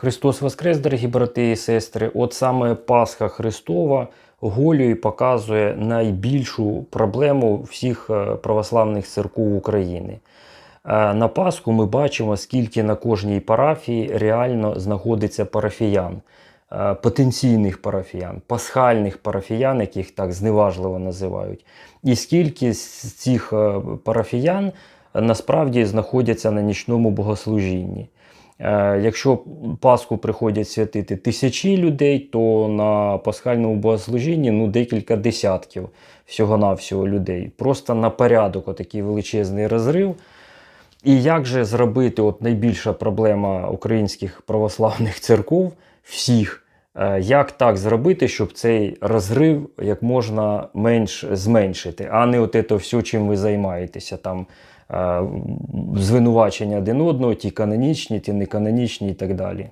Христос Воскрес, дорогі брати і сестри. От саме Пасха Христова голює показує найбільшу проблему всіх е, православних церков України. Е, На Пасху ми бачимо, скільки на кожній парафії реально знаходиться парафіян, е, потенційних парафіян, пасхальних парафіян, яких так зневажливо називають. І скільки з цих парафіян насправді знаходяться на нічному богослужінні. Е, Якщо Пасху приходять святити тисячі людей, то на пасхальному богослужінні ну, декілька десятків всього-навсього людей. Просто на порядок отакий величезний розрив. І як же зробити от найбільша проблема українських православних церков, всіх, як так зробити, щоб цей розрив як можна менш зменшити, а не от це все, чим ви займаєтеся, там е, звинувачення один одного, ті канонічні, ті неканонічні і так далі.